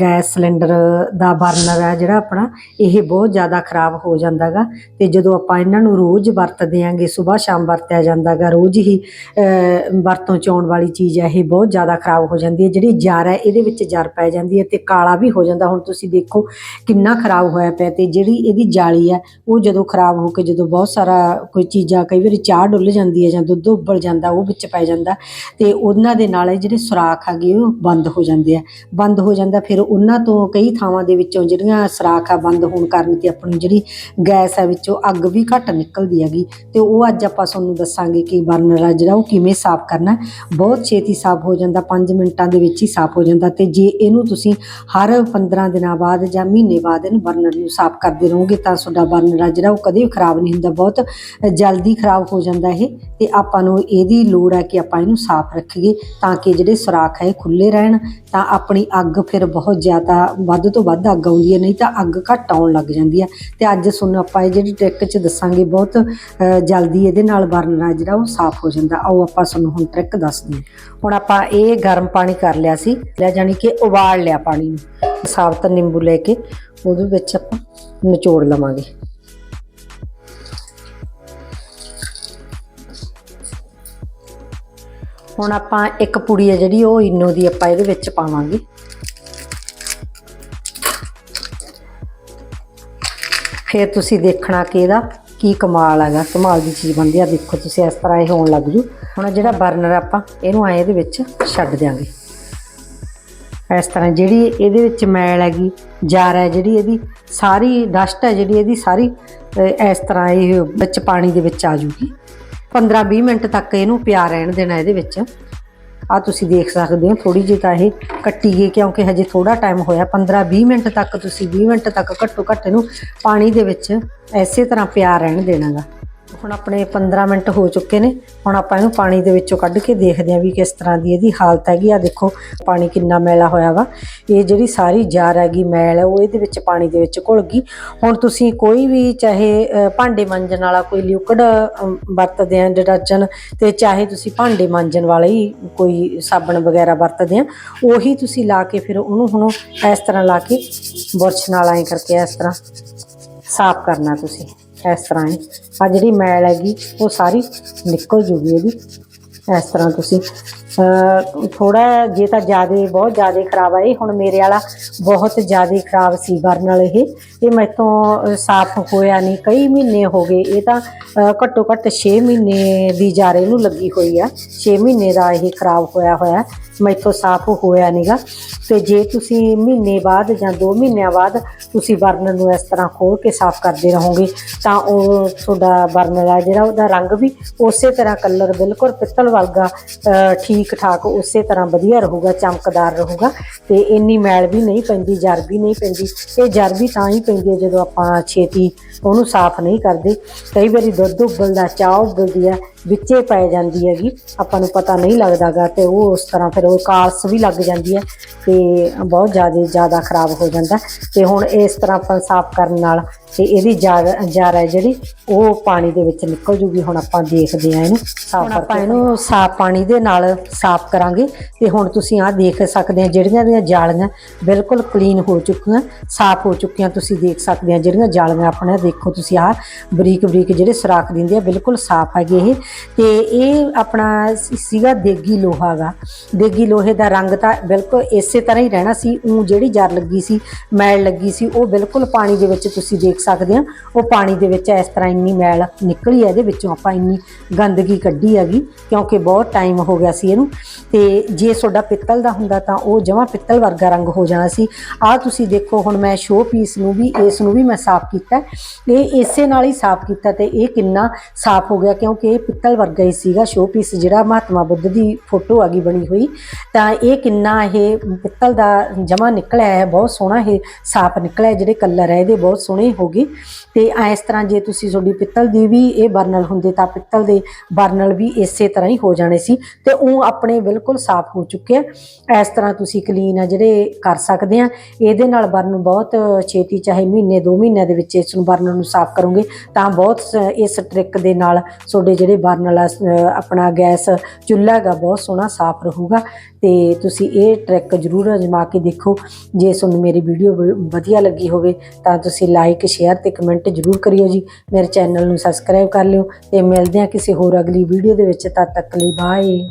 Gas cylinder ਦਾ burner ਹੈ ਜਿਹੜਾ ਆਪਣਾ, ਇਹ ਬਹੁਤ ਜ਼ਿਆਦਾ ਖਰਾਬ ਹੋ ਜਾਂਦਾਗਾ ਤੇ ਜਦੋਂ ਆਪਾਂ ਇਹਨਾਂ ਨੂੰ ਰੋਜ਼ ਵਰਤਦੇ ਆਂਗੇ ਸਵੇਰ ਸ਼ਾਮ ਵਰਤਿਆ ਜਾਂਦਾਗਾ, ਰੋਜ਼ ਹੀ ਵਰਤੋਂ ਚ ਆਉਣ ਵਾਲੀ ਚੀਜ਼ ਹੈ, ਇਹ ਬਹੁਤ ਜ਼ਿਆਦਾ ਖਰਾਬ ਹੋ ਜਾਂਦੀ ਹੈ, ਜਿਹੜੀ ਜਰ ਹੈ ਇਹਦੇ ਵਿੱਚ ਜਰ ਪੈ ਜਾਂਦੀ ਹੈ ਤੇ ਕਾਲਾ ਵੀ ਹੋ ਜਾਂਦਾ। ਹੁਣ ਤੁਸੀਂ ਦੇਖੋ ਕਿੰਨਾ ਖਰਾਬ ਹੋਇਆ ਪਿਆ ਤੇ ਜਿਹੜੀ ਇਹਦੀ ਜਾਲੀ ਹੈ, ਉਹ ਜਦੋਂ ਖਰਾਬ ਹੋ ਕੇ ਜਦੋਂ ਬਹੁਤ ਸਾਰਾ ਕੋਈ ਚੀਜ਼ਾਂ ਕਈ ਵਾਰੀ ਚਾਹ ਡੁੱਲ ਜਾਂਦੀ ਹੈ ਜਾਂ ਦੁੱਧ ਉੱਬਲ ਜਾਂਦਾ, ਉਹ ਵਿੱਚ ਪੈ ਜਾਂਦਾ ਤੇ ਉਹਨਾਂ ਦੇ ਨਾਲ ਇਹ ਜਿਹੜੇ ਸੁਰਾਖ ਹੈਗੇ, ਉਹ ਬੰਦ ਹੋ ਜਾਂਦੇ ਆ। ਬੰਦ ਹੋ ਜਾਂਦਾ, ਫਿਰ ਉਹਨਾਂ ਤੋਂ ਕਈ ਥਾਵਾਂ ਦੇ ਵਿੱਚੋਂ ਜਿਹੜੀਆਂ ਸੁਰਾਖ ਆ ਬੰਦ ਹੋਣ ਕਾਰਨ ਤੇ ਆਪਣੀ ਜਿਹੜੀ ਗੈਸ ਹੈ ਵਿੱਚੋਂ ਅੱਗ ਵੀ ਘੱਟ ਨਿਕਲਦੀ ਹੈਗੀ। ਤੇ ਉਹ ਅੱਜ ਆਪਾਂ ਤੁਹਾਨੂੰ ਦੱਸਾਂਗੇ ਕਿ ਬਰਨਰ ਆ ਜਿਹੜਾ ਉਹ ਕਿਵੇਂ ਸਾਫ਼ ਕਰਨਾ ਬਹੁਤ ਛੇਤੀ ਸਾਫ਼ ਹੋ ਜਾਂਦਾ 5 ਮਿੰਟਾਂ ਦੇ ਵਿੱਚ ਹੀ ਸਾਫ਼ ਹੋ ਜਾਂਦਾ ਤੇ ਜੇ ਇਹਨੂੰ ਤੁਸੀਂ ਹਰ 15 ਦਿਨਾਂ ਬਾਅਦ ਜਾਂ ਮਹੀਨੇ ਬਾਅਦ ਇਹਨੂੰ ਬਰਨਰ ਨੂੰ ਸਾਫ਼ ਕਰਦੇ ਰਹੋਗੇ ਤਾਂ ਤੁਹਾਡਾ ਬਰਨਰ ਆ ਜਿਹੜਾ ਉਹ ਕਦੇ ਵੀ ਖਰਾਬ ਨਹੀਂ ਹੁੰਦਾ, ਬਹੁਤ ਜਲਦੀ ਖਰਾਬ ਹੋ ਜਾਂਦਾ ਇਹ ਤੇ ਆਪਾਂ ਨੂੰ ਇਹਦੀ ਲੋੜ ਹੈ ਕਿ ਆਪਾਂ ਇਹਨੂੰ ਸਾਫ਼ ਰੱਖੀਏ ਤਾਂ ਕਿ ਜਿਹੜੇ ਸੁਰਾਖ ਹੈ ਇਹ ਖੁੱਲੇ ਰਹਿਣ ਤਾਂ ਆਪਣੀ ਅੱਗ ਫਿਰ ਬਹੁਤ ਜ਼ਿਆਦਾ ਵੱਧ ਤੋਂ ਵੱਧ ਅੱਗ ਆਉਂਦੀ ਹੈ, ਨਹੀਂ ਤਾਂ ਅੱਗ ਘੱਟ ਆਉਣ ਲੱਗ ਜਾਂਦੀ ਹੈ। ਤੇ ਅੱਜ ਤੁਹਾਨੂੰ ਆਪਾਂ ਇਹ ਜਿਹੜੀ ਟ੍ਰਿਕ ਚ ਦੱਸਾਂਗੇ, ਬਹੁਤ ਜਲਦੀ ਇਹਦੇ ਨਾਲ ਬਰਨਰ ਆ ਜਿਹੜਾ ਉਹ ਸਾਫ਼ ਹੋ ਜਾਂਦਾ। ਆਓ ਆਪਾਂ ਤੁਹਾਨੂੰ ਹੁਣ ਟ੍ਰਿਕ ਦੱਸਦੇ ਹਾਂ। ਹੁਣ ਆਪਾਂ ਇਹ ਗਰਮ ਪਾਣੀ ਕਰ ਲਿਆ ਸੀ। ਲੈ ਜਾਨੀ ਕਿ ਉਬਾਲ ਲਿਆ ਪਾਣੀ ਨੂੰ। ਸਾਬਤ ਨਿੰਬੂ ਲੈ ਕੇ ਉਹਦੇ ਵਿੱਚ ਆਪਾਂ ਨਿਚੋੜ ਲਵਾਂਗੇ। ਹੁਣ ਆਪਾਂ ਇੱਕ ਪੁੜੀ ਹੈ ਜਿਹੜੀ ਉਹ ਇਨੋ ਦੀ ਆਪਾਂ ਇਹਦੇ ਵਿੱਚ ਪਾਵਾਂਗੇ। ਫਿਰ ਤੁਸੀਂ ਦੇਖਣਾ ਕਿ ਇਹਦਾ ਕੀ ਕਮਾਲ ਹੈਗਾ, ਕਮਾਲ ਦੀ ਚੀਜ਼ ਬਣਦੀ ਆ। ਦੇਖੋ ਤੁਸੀਂ, ਇਸ ਤਰ੍ਹਾਂ ਇਹ ਹੋਣ ਲੱਗ ਜੂ। ਹੁਣ ਜਿਹੜਾ ਬਰਨਰ ਆਪਾਂ, ਇਹਨੂੰ ਐ ਇਹਦੇ ਵਿੱਚ ਛੱਡ ਦਿਆਂਗੇ। ਇਸ ਤਰ੍ਹਾਂ ਜਿਹੜੀ ਇਹਦੇ ਵਿੱਚ ਮੈਲ ਹੈਗੀ, ਜਾਰ ਹੈ ਜਿਹੜੀ ਇਹਦੀ, ਸਾਰੀ ਡਸਟ ਹੈ ਜਿਹੜੀ ਇਹਦੀ, ਸਾਰੀ ਇਸ ਤਰ੍ਹਾਂ ਇਹ ਵਿੱਚ ਪਾਣੀ ਦੇ ਵਿੱਚ ਆ ਜੂਗੀ। 15-20 ਮਿੰਟ ਤੱਕ ਇਹਨੂੰ ਪਿਆ ਰਹਿਣ ਦੇਣਾ ਇਹਦੇ ਵਿੱਚ। ਆ ਤੁਸੀਂ ਦੇਖ ਸਕਦੇ ਹੋ ਥੋੜੀ ਜਿਹੀ ਤਾਂ ਇਹ ਕੱਟੀ ਗਈ, ਕਿਉਂਕਿ ਹਜੇ ਥੋੜਾ ਟਾਈਮ ਹੋਇਆ 15-20 ਮਿੰਟ ਤੱਕ ਤੁਸੀਂ 20 ਮਿੰਟ ਤੱਕ ਘੱਟੋ ਘੱਟ ਇਹਨੂੰ ਪਾਣੀ ਦੇ ਵਿੱਚ ਐਸੇ ਤਰ੍ਹਾਂ ਪਿਆ ਰਹਿਣ ਦੇਣਾਗਾ। ਹੁਣ ਆਪਣੇ 15 ਮਿੰਟ ਹੋ ਚੁੱਕੇ ਨੇ। ਹੁਣ ਆਪਾਂ ਇਹਨੂੰ ਪਾਣੀ ਦੇ ਵਿੱਚੋਂ ਕੱਢ ਕੇ ਦੇਖਦੇ ਹਾਂ ਵੀ ਕਿਸ ਤਰ੍ਹਾਂ ਦੀ ਇਹਦੀ ਹਾਲਤ ਹੈਗੀ। ਆ ਦੇਖੋ, ਪਾਣੀ ਕਿੰਨਾ ਮੈਲਾ ਹੋਇਆ ਵਾ। ਇਹ ਜਿਹੜੀ ਸਾਰੀ ਜਾਰ ਹੈਗੀ, ਮੈਲ ਹੈ ਉਹ ਇਹਦੇ ਵਿੱਚ ਪਾਣੀ ਦੇ ਵਿੱਚ ਘੁਲ ਗਈ। ਹੁਣ ਤੁਸੀਂ ਕੋਈ ਵੀ ਚਾਹੇ ਭਾਂਡੇ ਮਾਂਜਣ ਵਾਲਾ ਕੋਈ ਲਿਕਵਿਡ ਵਰਤਦੇ ਆ ਡਿਟਰਜਨ ਤੇ ਚਾਹੇ ਤੁਸੀਂ ਭਾਂਡੇ ਮਾਂਜਣ ਵਾਲਾ ਹੀ ਕੋਈ ਸਾਬਣ ਵਗੈਰਾ ਵਰਤਦੇ ਆ ਉਹੀ ਤੁਸੀਂ ਲਾ ਕੇ ਫਿਰ ਉਹਨੂੰ ਹੁਣ ਇਸ ਤਰ੍ਹਾਂ ਲਾ ਕੇ ਬੁਰਸ਼ ਨਾਲ ਐਂ ਕਰਕੇ ਇਸ ਤਰ੍ਹਾਂ ਸਾਫ਼ ਕਰਨਾ ਤੁਸੀਂ। ਇਸ ਤਰ੍ਹਾਂ ਹੈ। ਆ ਜਿਹੜੀ ਮੈਲ ਹੈਗੀ, ਉਹ ਸਾਰੀ ਨਿਕਲ ਜੂਗੀ ਇਹਦੀ। ਇਸ ਤਰ੍ਹਾਂ ਤੁਸੀਂ ਥੋੜਾ ਜੇ ਤਾਂ ਜ਼ਿਆਦਾ, ਬਹੁਤ ਜ਼ਿਆਦਾ ਖਰਾਬ ਆ। ਇਹ ਹੁਣ ਮੇਰੇ ਵਾਲਾ ਬਹੁਤ ਜ਼ਿਆਦਾ ਖਰਾਬ ਸੀ ਬਰਨ ਨਾਲ ਇਹ। ਇਹ ਮੈਥੋਂ ਸਾਫ਼ ਹੋਇਆ ਨਹੀਂ। ਕਈ ਮਹੀਨੇ ਹੋ ਗਏ। ਇਹ ਤਾਂ ਘੱਟੋ ਘੱਟ 6 ਮਹੀਨੇ ਦੀ ਜਾਰੇ ਨੂੰ ਲੱਗੀ ਹੋਈ ਆ। 6 ਮਹੀਨੇ ਦਾ ਇਹ ਖਰਾਬ ਹੋਇਆ ਹੋਇਆ। ਮੈਥੋਂ ਸਾਫ਼ ਹੋਇਆ ਨਹੀਂਗਾ ਤੇ ਜੇ ਤੁਸੀਂ ਮਹੀਨੇ ਬਾਅਦ ਜਾਂ 2 ਮਹੀਨਿਆਂ ਬਾਅਦ ਤੁਸੀਂ ਬਰਨਰ ਨੂੰ ਇਸ ਤਰ੍ਹਾਂ ਖੋਲ ਕੇ ਸਾਫ਼ ਕਰਦੇ ਰਹੋਗੇ, ਤਾਂ ਉਹ ਤੁਹਾਡਾ ਬਰਨਰ ਆ ਜਿਹੜਾ ਉਹਦਾ ਰੰਗ ਵੀ ਉਸੇ ਤਰ੍ਹਾਂ ਕਲਰ ਬਿਲਕੁਲ ਪਿੱਤਲ ਵਰਗਾ ਠੀਕ ਠਾਕ ਉਸੇ ਤਰ੍ਹਾਂ ਵਧੀਆ ਰਹੂਗਾ, ਚਮਕਦਾਰ ਰਹੂਗਾ। ਤੇ ਇੰਨੀ ਮੈਲ ਵੀ ਨਹੀਂ ਪੈਂਦੀ, ਜਰ ਵੀ ਨਹੀਂ ਪੈਂਦੀ। ਇਹ ਜਰ ਵੀ ਤਾਂ ਹੀ ਪੈਂਦੀ ਹੈ ਜਦੋਂ ਆਪਾਂ ਛੇਤੀ ਉਹਨੂੰ ਸਾਫ਼ ਨਹੀਂ ਕਰਦੇ। ਕਈ ਵਾਰੀ ਦੁੱਧ ਉਬਲਦਾ, ਚਾਹ ਉਬਲਦੀ ਹੈ ਵਿੱਚੇ ਪੈ ਜਾਂਦੀ ਹੈਗੀ ਆਪਾਂ ਨੂੰ ਪਤਾ ਨਹੀਂ ਲੱਗਦਾਗਾ ਤੇ ਉਹ ਉਸ ਤਰ੍ਹਾਂ ਫਿਰ ਉਹ ਕਾਲਸ ਵੀ ਲੱਗ ਜਾਂਦੀ ਹੈ ਤੇ ਬਹੁਤ ਜ਼ਿਆਦਾ ਜ਼ਿਆਦਾ ਖਰਾਬ ਹੋ ਜਾਂਦਾ। ਤੇ ਹੁਣ ਇਸ ਤਰ੍ਹਾਂ ਆਪਾਂ ਸਾਫ਼ ਕਰਨ ਨਾਲ ਤੇ ਇਹਦੀ ਜਾਰ ਜਾਰ ਹੈ ਜਿਹੜੀ ਉਹ ਪਾਣੀ ਦੇ ਵਿੱਚ ਨਿਕਲ ਜੂਗੀ। ਹੁਣ ਆਪਾਂ ਦੇਖਦੇ ਆ ਇਹਨੂੰ ਸਾਫ਼ ਕਰਕੇ ਆਪਾਂ ਇਹਨੂੰ ਸਾਫ਼ ਪਾਣੀ ਦੇ ਨਾਲ ਸਾਫ਼ ਕਰਾਂਗੇ ਤੇ ਹੁਣ ਤੁਸੀਂ ਆਹ ਦੇਖ ਸਕਦੇ ਆ ਜਿਹੜੀਆਂ ਦੀਆਂ ਜਾਲੀਆਂ ਬਿਲਕੁਲ ਕਲੀਨ ਹੋ ਚੁੱਕੀਆਂ ਸਾਫ਼ ਹੋ ਚੁੱਕੀਆਂ ਤੁਸੀਂ ਦੇਖ ਸਕਦੇ ਆ ਜਿਹੜੀਆਂ ਜਾਲੀਆਂ ਆਪਣੇ ਦੇਖੋ ਤੁਸੀਂ ਆਹ ਬਰੀਕ ਬਰੀਕ ਜਿਹੜੇ ਸੁਰਾਖ ਦਿੰਦੇ ਆ ਬਿਲਕੁਲ ਸਾਫ਼ ਹੈਗੇ ਇਹ। ਤੇ ਇਹ ਆਪਣਾ ਸੀਗਾ ਦੇਗੀ ਲੋਹਾ ਗਾ। ਦੇਗੀ ਲੋਹੇ ਦਾ ਰੰਗ ਤਾਂ ਬਿਲਕੁਲ ਇਸੇ ਤਰ੍ਹਾਂ ਹੀ ਰਹਿਣਾ ਸੀ। ਉਹ ਜਿਹੜੀ ਜਰ ਲੱਗੀ ਸੀ, ਮੈਲ ਲੱਗੀ ਸੀ, ਉਹ ਬਿਲਕੁਲ ਪਾਣੀ ਦੇ ਵਿੱਚ ਤੁਸੀਂ ਦੇਖ ਸਕਦੇ ਆ ਉਹ ਪਾਣੀ ਦੇ ਵਿੱਚ ਇਸ ਤਰ੍ਹਾਂ ਇੰਨੀ ਮੈਲ ਨਿਕਲੀ ਹੈ ਇਹਦੇ ਵਿੱਚੋਂ ਆਪਾਂ ਇੰਨੀ ਗੰਦਗੀ ਕੱਢੀ ਹੈਗੀ, ਕਿਉਂਕਿ ਬਹੁਤ ਟਾਈਮ ਹੋ ਗਿਆ ਸੀ ਇਹਨੂੰ। ਤੇ ਜੇ ਤੁਹਾਡਾ ਪਿੱਤਲ ਦਾ ਹੁੰਦਾ ਤਾਂ ਉਹ ਜਮਾ ਪਿੱਤਲ ਵਰਗਾ ਰੰਗ ਹੋ ਜਾਣਾ ਸੀ। ਆਹ ਤੁਸੀਂ ਦੇਖੋ, ਹੁਣ ਮੈਂ ਸ਼ੋ ਪੀਸ ਨੂੰ ਵੀ, ਇਸ ਨੂੰ ਵੀ ਮੈਂ ਸਾਫ਼ ਕੀਤਾ। ਇਹ ਇਸੇ ਨਾਲ ਹੀ ਸਾਫ਼ ਕੀਤਾ ਤੇ ਇਹ ਕਿੰਨਾ ਸਾਫ਼ ਹੋ ਗਿਆ, ਕਿਉਂਕਿ ਇਹ ਪਿੱਤਲ ਵਰਗਾ ਹੀ ਸੀਗਾ ਸ਼ੋ ਪੀਸ ਜਿਹੜਾ ਮਹਾਤਮਾ ਬੁੱਧ ਦੀ ਫੋਟੋ ਹੈਗੀ ਬਣੀ ਹੋਈ। ਤਾਂ ਇਹ ਕਿੰਨਾ ਇਹ ਪਿੱਤਲ ਦਾ ਜਮਾ ਨਿਕਲਿਆ ਹੈ, ਬਹੁਤ ਸੋਹਣਾ ਇਹ ਸਾਫ਼ ਨਿਕਲਿਆ ਜਿਹੜੇ ਕਲਰ ਹੈ ਇਹਦੇ ਬਹੁਤ ਸੋਹਣੇ ਹੋ ਗਏ। ਤੇ ਇਸ ਤਰ੍ਹਾਂ ਜੇ ਤੁਸੀਂ ਤੁਹਾਡੀ ਪਿੱਤਲ ਦੀ ਵੀ ਇਹ ਬਰਨਲ ਹੁੰਦੇ ਤਾਂ ਪਿੱਤਲ ਦੇ ਬਰਨਲ ਵੀ ਇਸੇ ਤਰ੍ਹਾਂ ਹੀ ਹੋ ਜਾਣੇ ਸੀ। ਤੇ ਉਹ ਆਪਣੇ ਬਿਲਕੁਲ ਸਾਫ਼ ਹੋ ਚੁੱਕੇ ਆ। ਇਸ ਤਰ੍ਹਾਂ ਤੁਸੀਂ ਕਲੀਨ ਆ ਜਿਹੜੇ ਕਰ ਸਕਦੇ ਆ। ਇਹਦੇ ਨਾਲ ਬਰਨ ਬਹੁਤ ਛੇਤੀ, ਚਾਹੇ ਮਹੀਨੇ 2 ਮਹੀਨਿਆਂ ਦੇ ਵਿੱਚ ਇਸ ਨੂੰ ਬਰਨਲ ਨੂੰ ਸਾਫ਼ ਕਰੋਗੇ ਤਾਂ ਬਹੁਤ ਸ- ਇਸ ਟ੍ਰਿਕ ਦੇ ਨਾਲ ਤੁਹਾਡੇ ਜਿਹੜੇ ਬਰਨਲ ਆ ਸ- ਆਪਣਾ ਗੈਸ ਚੁੱਲ੍ਹਾ ਹੈਗਾ, ਬਹੁਤ ਸੋਹਣਾ, ਸਾਫ਼ ਰਹੂਗਾ। ਤੇ ਤੁਸੀਂ ਇਹ ਟ੍ਰਿਕ ਜ਼ਰੂਰ ਅਜਮਾ ਕੇ ਦੇਖੋ। ਜੇ ਤੁਹਾਨੂੰ ਮੇਰੀ ਵੀਡੀਓ ਵਧੀਆ ਲੱਗੀ ਹੋਵੇ, ਤਾਂ ਤੁਸੀਂ ਲਾਈਕ ਸ਼ੇਅਰ ਤੇ ਕਮੈਂਟ ਜ਼ਰੂਰ ਕਰਿਓ ਜੀ। ਮੇਰੇ ਚੈਨਲ ਨੂੰ ਸਬਸਕ੍ਰਾਈਬ ਕਰ ਲਿਓ ਤੇ ਮਿਲਦੇ ਹਾਂ ਕਿਸੇ ਹੋਰ ਅਗਲੀ ਵੀਡੀਓ ਦੇ ਵਿੱਚ। ਤਦ ਤੱਕ ਲਈ ਬਾਏ